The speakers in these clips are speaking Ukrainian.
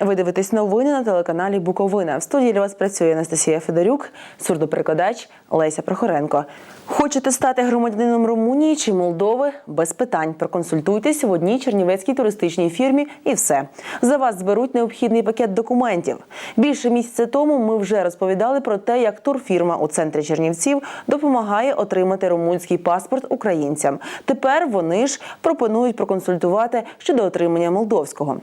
Ви дивитесь новини на телеканалі Буковина. В студії для вас працює Анастасія Федорюк, сурдоперекладач Леся Прохоренко. Хочете стати громадянином Румунії чи Молдови? Без питань. Проконсультуйтесь в одній чернівецькій туристичній фірмі і все. За вас зберуть необхідний пакет документів. Більше місяця тому ми вже розповідали про те, як турфірма у центрі Чернівців допомагає отримати румунський паспорт українцям. Тепер вони ж пропонують проконсультувати щодо отримання молдовського.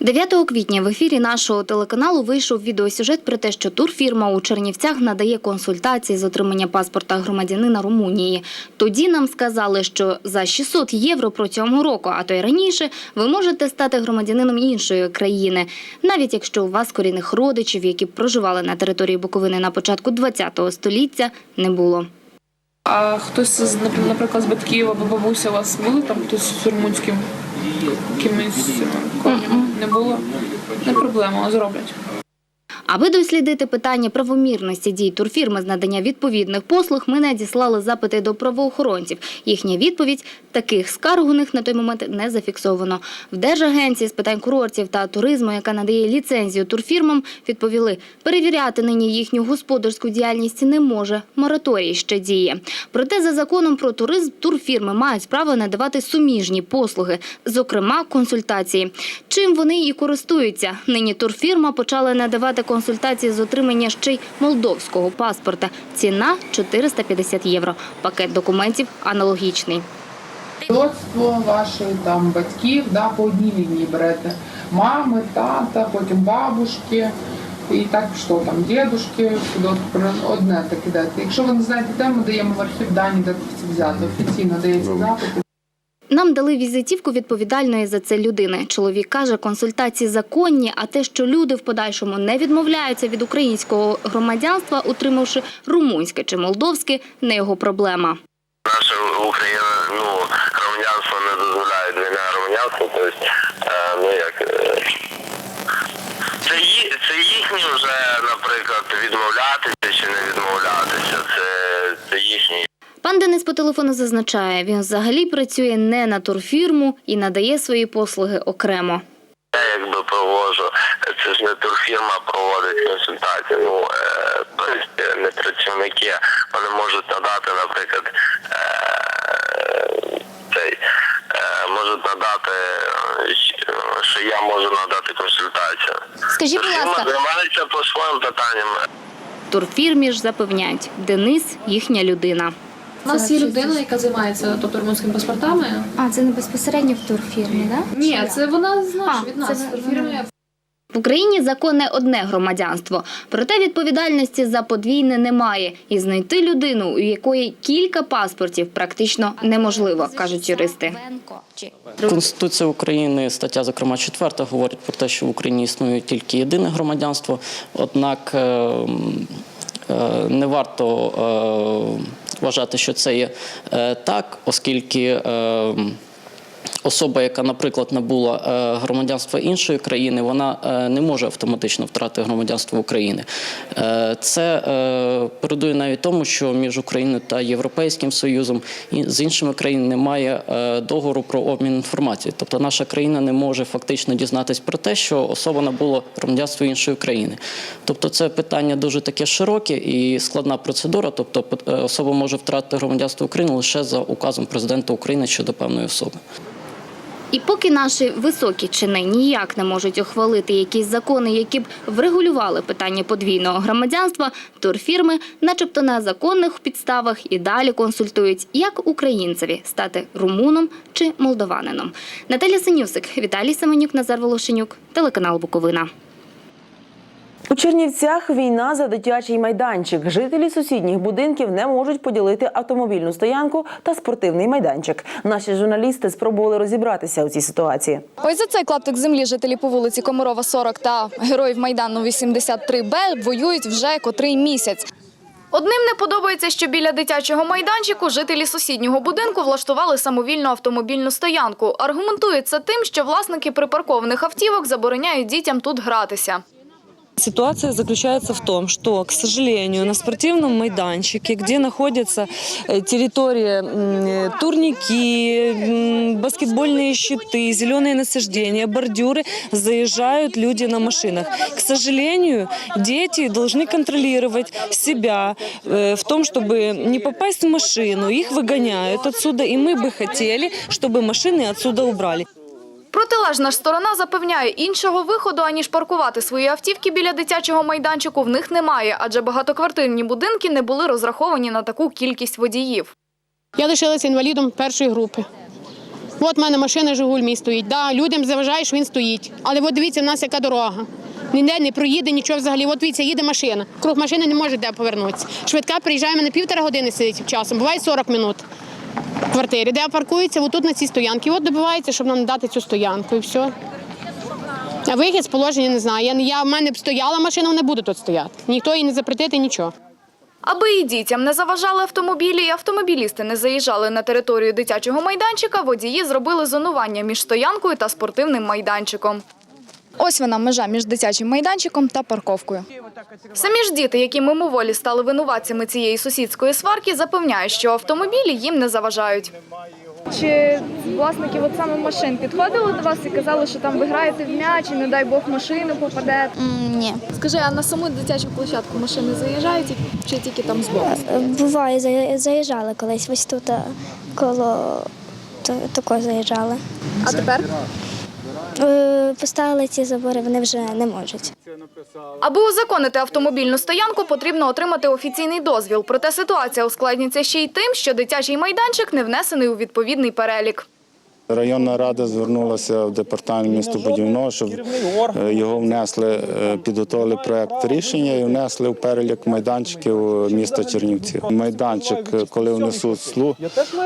9 квітня в ефірі нашого телеканалу вийшов відеосюжет про те, що турфірма у Чернівцях надає консультації з отримання паспорта громадянина Румунії. Тоді нам сказали, що за 600 євро протягом року, а то й раніше, ви можете стати громадянином іншої країни, навіть якщо у вас корінних родичів, які проживали на території Буковини на початку ХХ століття, не було. А хтось, наприклад, з батьків або бабуся у вас були там хтось з румунським якимось е. Не було? Не проблема, зроблять. Аби дослідити питання правомірності дій турфірми з надання відповідних послуг, ми надіслали запити до правоохоронців. Їхня відповідь – таких скарг у них на той момент не зафіксовано. В Держагенції з питань курортів та туризму, яка надає ліцензію турфірмам, відповіли – перевіряти нині їхню господарську діяльність не може. Мораторій ще діє. Проте за законом про туризм турфірми мають право надавати суміжні послуги, зокрема консультації. Чим вони і користуються. Нині турфірма почала надавати консультації з отримання ще й молдовського паспорта. Ціна 450 євро. Пакет документів аналогічний. Родство ваших там батьків, да, по одній лінії берете. Мами, тата, потім бабушки. І так що там, дідушки, одне так ідете. Якщо ви не знаєте, де ми даємо в архів дані, де це взяти. Офіційно дається запит. Нам дали візитівку відповідальної за це людини. Чоловік каже, консультації законні, а те, що люди в подальшому не відмовляються від українського громадянства, утримавши румунське чи молдовське, не його проблема. Наша Україна, ну, громадянство не дозволяє двійне громадянство, тобто, ну як. е, Це, ї- це їхні вже, наприклад, відмовлятися чи не відмовлятися. Це, це їхні. Пан Денис по телефону зазначає, він взагалі працює не на турфірму і надає свої послуги окремо. Я якби проводжу, це ж не турфірма проводить консультації. Ну, е, тобто не працівники, вони можуть надати, наприклад, е, цей, е, можуть надати, що я можу надати консультацію. Скажіть, будь ласка, займається по своїм питанням. турфірмі ж запевняють, Денис їхня людина. У нас є людина, яка займається тобто румунськими паспортами. А, це не безпосередньо в турфірмі, так? Да? Ні, це вона знає А, від нас. ви- Турфірми В Україні законне одне громадянство, проте відповідальності за подвійне немає. І знайти людину, у якої кілька паспортів, практично неможливо, кажуть юристи. Конституція України, стаття, зокрема, 4, говорить про те, що в Україні існує тільки єдине громадянство. Однак е, м, е, не варто е, вважати, що це є е, так, оскільки. Особа, яка, наприклад, набула е, громадянство іншої країни, вона е, не може автоматично втратити громадянство України. Е, Це передує навіть тому, що між Україною та Європейським Союзом і з іншими країнами немає договору про обмін інформацією. Тобто наша країна не може фактично дізнатись про те, що особа набула громадянство іншої країни. Тобто це питання дуже таке широке і складна процедура. Тобто особа може втратити громадянство України лише за указом президента України щодо певної особи. І поки наші високі чини ніяк не можуть ухвалити якісь закони, які б врегулювали питання подвійного громадянства, турфірми, начебто на законних підставах, і далі консультують, як українцеві стати румуном чи молдованином. Наталя Синюсик, Віталій Семенюк, Назар Волошенюк, телеканал Буковина. У Чернівцях війна за дитячий майданчик. Жителі сусідніх будинків не можуть поділити автомобільну стоянку та спортивний майданчик. Наші журналісти спробували розібратися у цій ситуації. Ось за цей клаптик землі жителі по вулиці Комарова 40 та героїв Майдану 83Б воюють вже котрий місяць. Одним не подобається, що біля дитячого майданчику жителі сусіднього будинку влаштували самовільну автомобільну стоянку. Аргументують це тим, що власники припаркованих автівок забороняють дітям тут гратися. Ситуация заключается в том, что, к сожалению, на спортивном майданчике, где находится э, территория м, э, турники, м, баскетбольные щиты, зеленые насаждения, бордюры, заезжают люди на машинах. К сожалению, дети должны контролировать себя э, в том, чтобы не попасть в машину. Их выгоняют отсюда, и мы бы хотели, чтобы машины отсюда убрали. Протилежна ж сторона запевняє, іншого виходу, аніж паркувати свої автівки біля дитячого майданчику, в них немає, адже багатоквартирні будинки не були розраховані на таку кількість водіїв. Я лишилася інвалідом першої групи. От в мене машина Жигуль мій стоїть. Да, людям заважає, що він стоїть. Але от дивіться, в нас яка дорога. Ніде не проїде нічого взагалі. От дивіться, їде машина. Круг машини не може де повернутися. Швидка приїжджає мене півтора години сидить часом, буває 40 минут квартирі, де паркується отут на цій стоянці. От добивається, щоб нам надати цю стоянку і все. А вихід з положення не знаю. Я, я в мене б стояла машина, вона буде тут стояти. Ніхто їй не запретити нічого. Аби і дітям не заважали автомобілі, і автомобілісти не заїжджали на територію дитячого майданчика, водії зробили зонування між стоянкою та спортивним майданчиком. Ось вона межа між дитячим майданчиком та парковкою. Самі ж діти, які мимоволі стали винуватцями цієї сусідської сварки, запевняють, що автомобілі їм не заважають. Чи власники от саме машин підходили до вас і казали, що там ви граєте в м'яч і не дай Бог машину попаде? Ні. Скажи, а на саму дитячу площадку машини заїжджають чи тільки там збоку? Буває, заї- заїжджали колись ось тут а, коло та- такого заїжджали. А тепер? Е, Поставили ці забори, вони вже не можуть. Аби узаконити автомобільну стоянку, потрібно отримати офіційний дозвіл. Проте ситуація ускладнюється ще й тим, що дитячий майданчик не внесений у відповідний перелік. Районна рада звернулася в департамент містобудівного, щоб е, його внесли, е, підготовили проект рішення і внесли в перелік майданчиків міста Чернівців. Майданчик, коли внесуть слу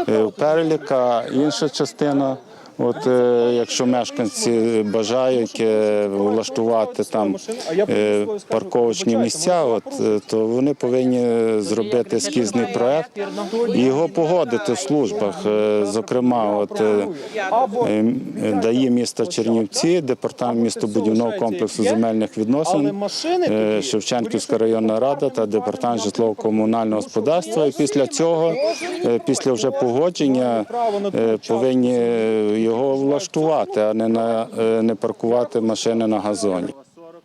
в перелік, а інша частина. От е, якщо мешканці бажають е, влаштувати там е, парковочні місця, от то вони повинні зробити ескізний проект і його погодити в службах. Зокрема, от дає міста Чернівці, департамент містобудівного комплексу земельних відносин, Шевченківська районна рада та департамент житлово-комунального господарства. І після цього, після вже погодження, повинні його влаштувати, а не на е, не паркувати машини на газоні.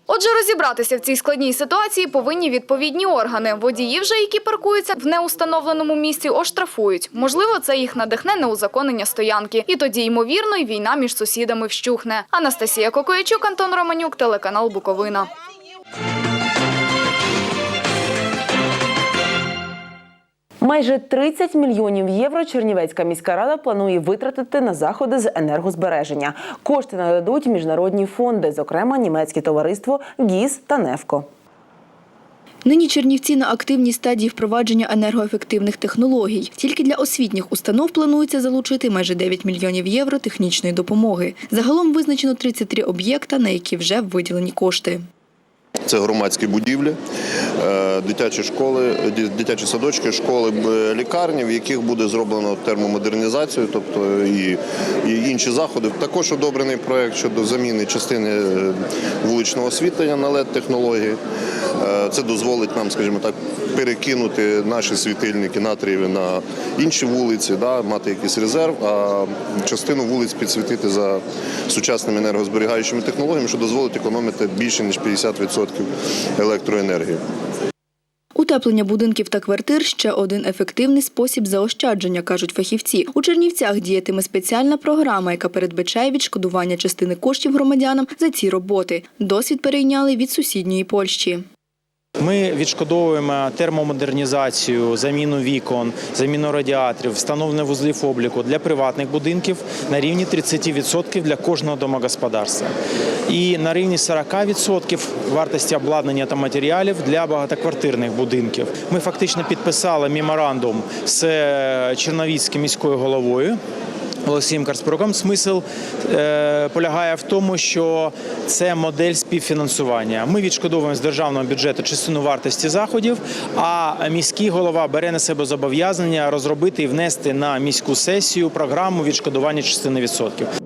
Отже, розібратися в цій складній ситуації повинні відповідні органи. Водії вже, які паркуються в неустановленому місці, оштрафують. Можливо, це їх надихне на узаконення стоянки. І тоді, ймовірно, й війна між сусідами вщухне. Анастасія Кокоячук, Антон Романюк, телеканал Буковина. Майже 30 мільйонів євро Чернівецька міська рада планує витратити на заходи з енергозбереження. Кошти нададуть міжнародні фонди, зокрема німецьке товариство ГІС та Нефко. Нині Чернівці на активній стадії впровадження енергоефективних технологій. Тільки для освітніх установ планується залучити майже 9 мільйонів євро технічної допомоги. Загалом визначено 33 об'єкта, на які вже виділені кошти. Це громадські будівлі, е, дитячі школи, дитячі садочки, школи, лікарні, в яких буде зроблено термомодернізацію, тобто і, і інші заходи. Також одобрений проект щодо заміни частини е, вуличного освітлення на led технології. Е, Це дозволить нам, скажімо так, перекинути наші світильники натрієві на інші вулиці, да, мати якийсь резерв, а частину вулиць підсвітити за сучасними енергозберігаючими технологіями, що дозволить економити більше ніж 50% електроенергії. Утеплення будинків та квартир ще один ефективний спосіб заощадження, кажуть фахівці. У Чернівцях діятиме спеціальна програма, яка передбачає відшкодування частини коштів громадянам за ці роботи. Досвід перейняли від сусідньої Польщі. Ми відшкодовуємо термомодернізацію, заміну вікон, заміну радіаторів, встановлення вузлів обліку для приватних будинків на рівні 30% для кожного домогосподарства. І на рівні 40% вартості обладнання та матеріалів для багатоквартирних будинків. Ми фактично підписали меморандум з е, Черновіцькою міською головою. Олексієм Карспоруком смисл е, полягає в тому, що це модель співфінансування. Ми відшкодовуємо з державного бюджету частину вартості заходів, а міський голова бере на себе зобов'язання розробити і внести на міську сесію програму відшкодування частини відсотків.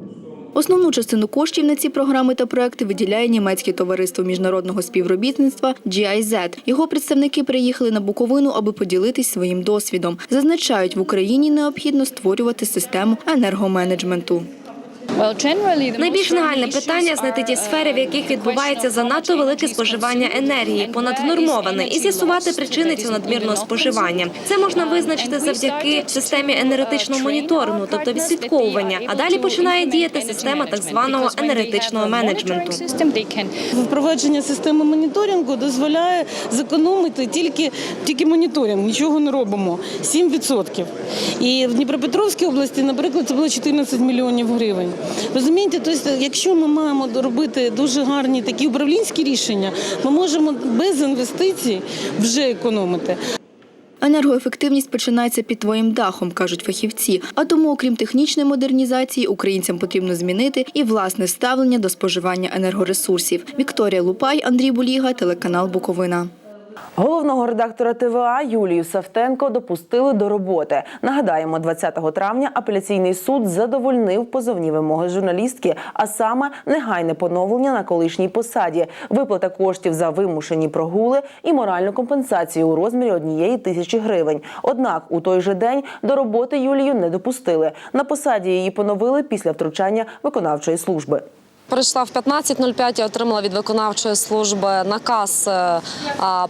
Основну частину коштів на ці програми та проекти виділяє німецьке товариство міжнародного співробітництва GIZ. Його представники приїхали на Буковину, аби поділитись своїм досвідом. Зазначають, в Україні необхідно створювати систему енергоменеджменту. Найбільш нагальне питання знайти ті сфери, в яких відбувається занадто велике споживання енергії, понаднормоване, і з'ясувати причини цього надмірного споживання. Це можна визначити завдяки системі енергетичного моніторингу, тобто відслідковування. А далі починає діяти система так званого енергетичного менеджменту. Впровадження системи моніторингу дозволяє зекономити тільки, тільки моніторинг, нічого не робимо. 7%. І в Дніпропетровській області, наприклад, це було 14 мільйонів гривень. Розумієте, тобто, якщо ми маємо робити дуже гарні такі управлінські рішення, ми можемо без інвестицій вже економити. Енергоефективність починається під твоїм дахом, кажуть фахівці. А тому, окрім технічної модернізації, українцям потрібно змінити і власне ставлення до споживання енергоресурсів. Вікторія Лупай, Андрій Буліга, телеканал Буковина. Головного редактора ТВА Юлію Савтенко допустили до роботи. Нагадаємо, 20 травня апеляційний суд задовольнив позовні вимоги журналістки, а саме негайне поновлення на колишній посаді, виплата коштів за вимушені прогули і моральну компенсацію у розмірі однієї тисячі гривень. Однак у той же день до роботи Юлію не допустили. На посаді її поновили після втручання виконавчої служби. Прийшла в 15.05, я отримала від виконавчої служби наказ е,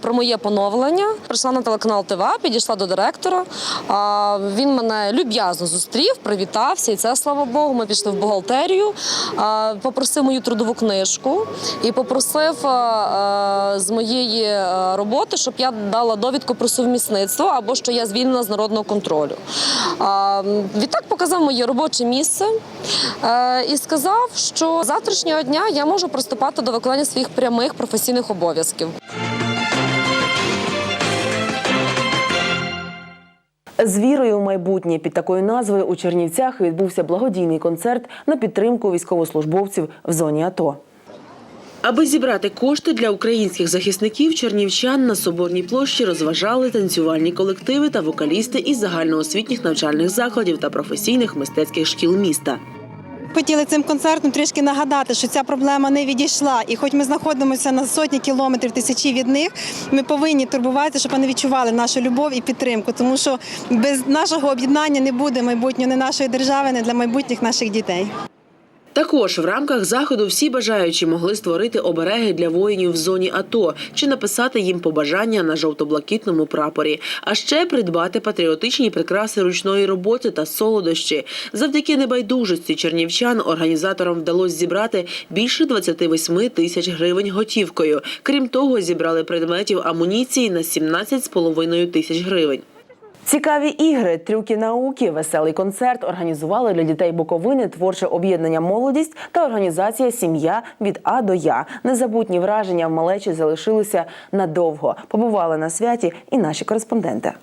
про моє поновлення. Прийшла на телеканал ТВА, підійшла до директора. Він мене люб'язно зустрів, привітався, і це слава Богу. Ми пішли в бухгалтерію, попросив мою трудову книжку і попросив е, з моєї е, роботи, щоб я дала довідку про сумісництво або що я звільнена з народного контролю. Відтак показав моє робоче місце е, і сказав, що з завтрашнього дня я можу приступати до виконання своїх прямих професійних обов'язків. З вірою в майбутнє під такою назвою у Чернівцях відбувся благодійний концерт на підтримку військовослужбовців в зоні АТО. Аби зібрати кошти для українських захисників, чернівчан на Соборній площі розважали танцювальні колективи та вокалісти із загальноосвітніх навчальних закладів та професійних мистецьких шкіл міста. Хотіли цим концертом трішки нагадати, що ця проблема не відійшла. І хоч ми знаходимося на сотні кілометрів, тисячі від них, ми повинні турбуватися, щоб вони відчували нашу любов і підтримку. Тому що без нашого об'єднання не буде майбутнього не нашої держави, не для майбутніх наших дітей. Також в рамках заходу всі бажаючі могли створити обереги для воїнів в зоні АТО чи написати їм побажання на жовто-блакитному прапорі, а ще придбати патріотичні прикраси ручної роботи та солодощі. Завдяки небайдужості чернівчан організаторам вдалося зібрати більше 28 тисяч гривень готівкою. Крім того, зібрали предметів амуніції на 17,5 тисяч гривень. Цікаві ігри, трюки науки, веселий концерт організували для дітей Буковини творче об'єднання Молодість та організація Сім'я від А до Я. Незабутні враження в малечі залишилися надовго. Побували на святі і наші кореспонденти.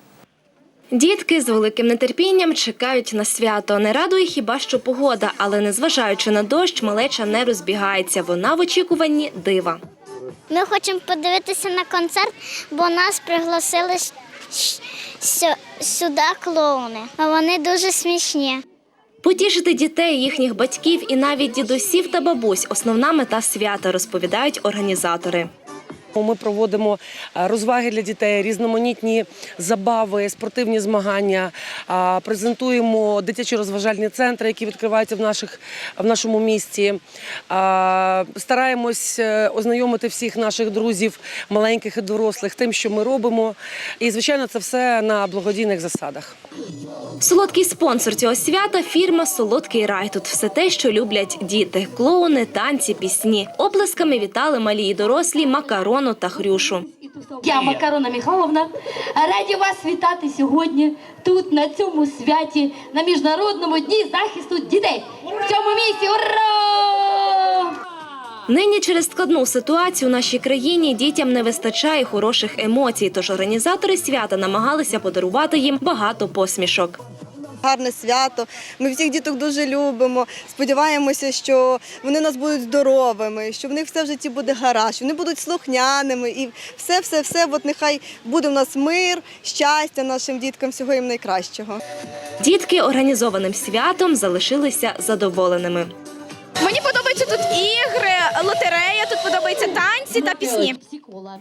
Дітки з великим нетерпінням чекають на свято. Не радує хіба що погода, але незважаючи на дощ, малеча не розбігається. Вона в очікуванні дива. Ми хочемо подивитися на концерт, бо нас пригласили сюди клоуни. А вони дуже смішні. Потішити дітей, їхніх батьків і навіть дідусів та бабусь основна мета свята, розповідають організатори. Ми проводимо е, розваги для дітей, різноманітні забави, спортивні змагання. Презентуємо дитячі розважальні центри, які відкриваються в наших в нашому місті. Стараємось е, ознайомити всіх наших друзів, маленьких і дорослих, тим, що ми робимо. І звичайно, це все на благодійних засадах. Солодкий спонсор цього свята фірма Солодкий рай. Тут все те, що люблять діти: клоуни, танці, пісні. Оплесками вітали малі і дорослі макарону та хрюшу. Я Макарона Михайловна. Раді вас вітати сьогодні тут, на цьому святі, на міжнародному дні захисту дітей. В цьому місці ура! Нині через складну ситуацію у нашій країні дітям не вистачає хороших емоцій, тож організатори свята намагалися подарувати їм багато посмішок. Гарне свято. Ми всіх діток дуже любимо. Сподіваємося, що вони нас будуть здоровими, що в них все в житті буде гаразд, що вони будуть слухняними і все, все, все. От нехай буде в нас мир, щастя нашим діткам, всього їм найкращого. Дітки організованим святом залишилися задоволеними. Мені подобаються тут ігри, лотерея, тут подобаються танці та пісні.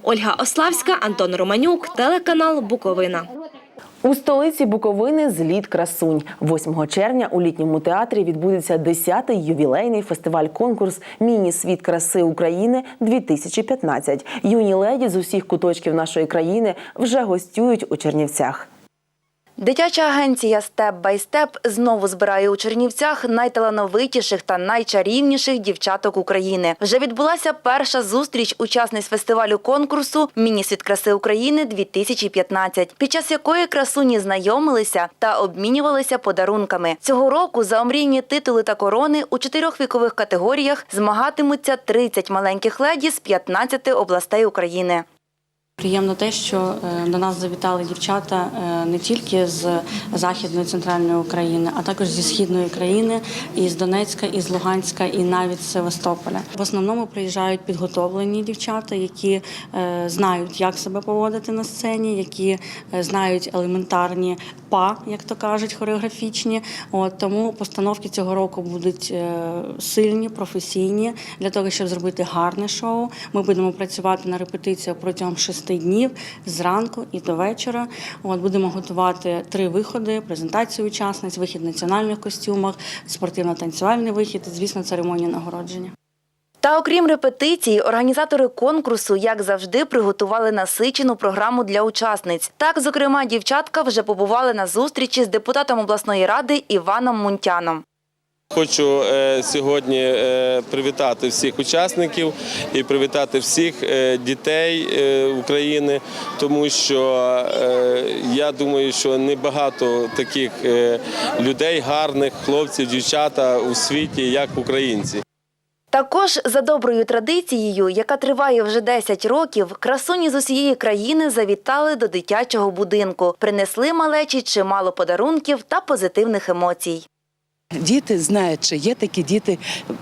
Ольга Ославська, Антон Романюк, телеканал Буковина. У столиці Буковини зліт красунь. 8 червня у літньому театрі відбудеться 10-й ювілейний фестиваль-конкурс Міні-світ краси України 2015. Юні леді з усіх куточків нашої країни вже гостюють у Чернівцях. Дитяча агенція Степ бай степ знову збирає у Чернівцях найталановитіших та найчарівніших дівчаток України. Вже відбулася перша зустріч учасниць фестивалю конкурсу Міні-світ краси України 2015 під час якої красуні знайомилися та обмінювалися подарунками. Цього року за омрійні титули та корони у чотирьох вікових категоріях змагатимуться 30 маленьких леді з 15 областей України. Приємно те, що е, до нас завітали дівчата е, не тільки з західної центральної України, а також зі східної країни, і з Донецька, і з Луганська, і навіть з Севастополя. В основному приїжджають підготовлені дівчата, які е, знають, як себе поводити на сцені, які знають елементарні па, як то кажуть, хореографічні. От тому постановки цього року будуть е, сильні, професійні для того, щоб зробити гарне шоу. Ми будемо працювати на репетиціях протягом шести днів зранку і до вечора. От будемо готувати три виходи: презентацію учасниць, вихід в національних костюмах, спортивно-танцювальний вихід, і, звісно, церемонія нагородження. Та окрім репетицій, організатори конкурсу, як завжди, приготували насичену програму для учасниць. Так, зокрема, дівчатка вже побували на зустрічі з депутатом обласної ради Іваном Мунтяном. Хочу е, сьогодні е, привітати всіх учасників і привітати всіх е, дітей України, тому що я думаю, що небагато таких людей, гарних хлопців, дівчата у світі, як українці. Також за доброю традицією, яка триває вже 10 років, красуні з усієї країни завітали до дитячого будинку, принесли малечі чимало подарунків та позитивних емоцій. Діти знають, що є такі діти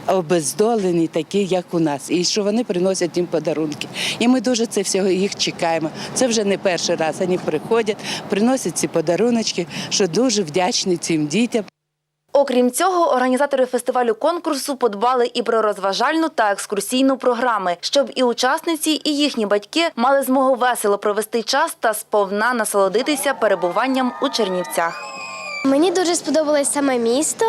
обездолені, такі як у нас, і що вони приносять їм подарунки. І ми дуже це всього їх чекаємо. Це вже не перший раз. Вони приходять, приносять ці подаруночки, що дуже вдячні цим дітям. Окрім цього, організатори фестивалю конкурсу подбали і про розважальну та екскурсійну програми, щоб і учасниці, і їхні батьки мали змогу весело провести час та сповна насолодитися перебуванням у Чернівцях. Мені дуже сподобалось саме місто.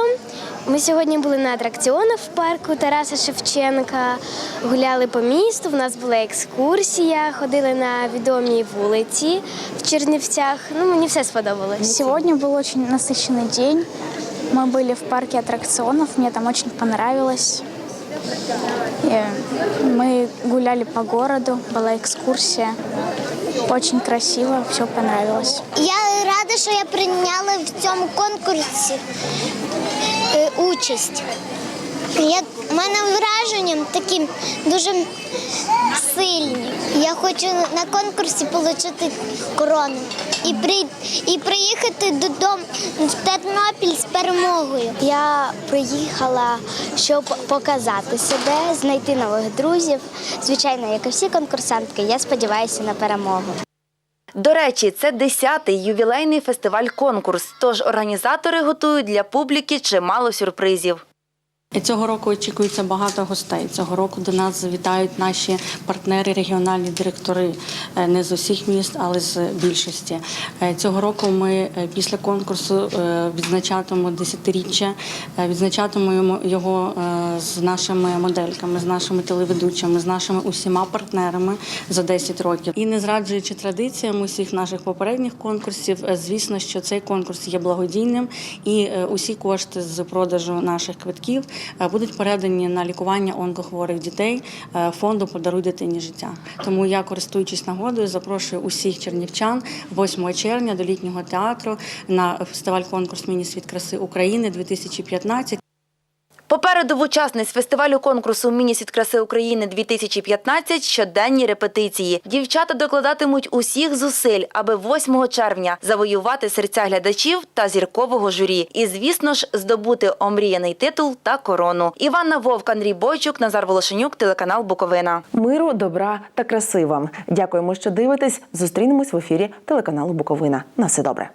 Ми сьогодні були на атракціонах в парку Тараса Шевченка, гуляли по місту. В нас була екскурсія, ходили на відомі вулиці в Чернівцях. Ну, мені все сподобалось. Сегодня был очень насыщенный день. Мы были в парке аттракционов, мне там очень понравилось. И мы гуляли по городу, была экскурсия. Очень красиво, все понравилось. Я рада, що я прийняла в цьому конкурсі е, участь. Я, мене враження такі дуже сильні. Я хочу на конкурсі отримати корону і, при, і приїхати додому в Тернопіль з перемогою. Я приїхала, щоб показати себе, знайти нових друзів. Звичайно, як і всі конкурсантки, я сподіваюся на перемогу. До речі, це 10-й ювілейний фестиваль-конкурс, тож організатори готують для публіки чимало сюрпризів. Цього року очікується багато гостей. Цього року до нас завітають наші партнери, регіональні директори е, не з усіх міст, але з більшості. Е, Цього року ми е, після конкурсу відзначатимемо десятиріччя, відзначатимемо його з нашими модельками, з нашими телеведучими, з нашими усіма партнерами за 10 років. І не зраджуючи традиціям усіх наших попередніх конкурсів, звісно, що цей конкурс є благодійним, і усі кошти з продажу наших квитків будуть передані на лікування онкохворих дітей е, фонду Подаруй дитині життя. Тому я, користуючись нагодою, запрошую усіх чернівчан 8 червня до літнього театру на фестиваль конкурс Міні-світ краси України 2015. Попереду в учасниць фестивалю конкурсу Міні-світ краси України 2015 щоденні репетиції. Дівчата докладатимуть усіх зусиль, аби 8 червня завоювати серця глядачів та зіркового журі. І, звісно ж, здобути омріяний титул та корону. Іванна Вовк, Андрій Бойчук, Назар Волошенюк, телеканал Буковина. Миру, добра та краси вам. Дякуємо, що дивитесь. Зустрінемось в ефірі телеканалу Буковина. На все добре.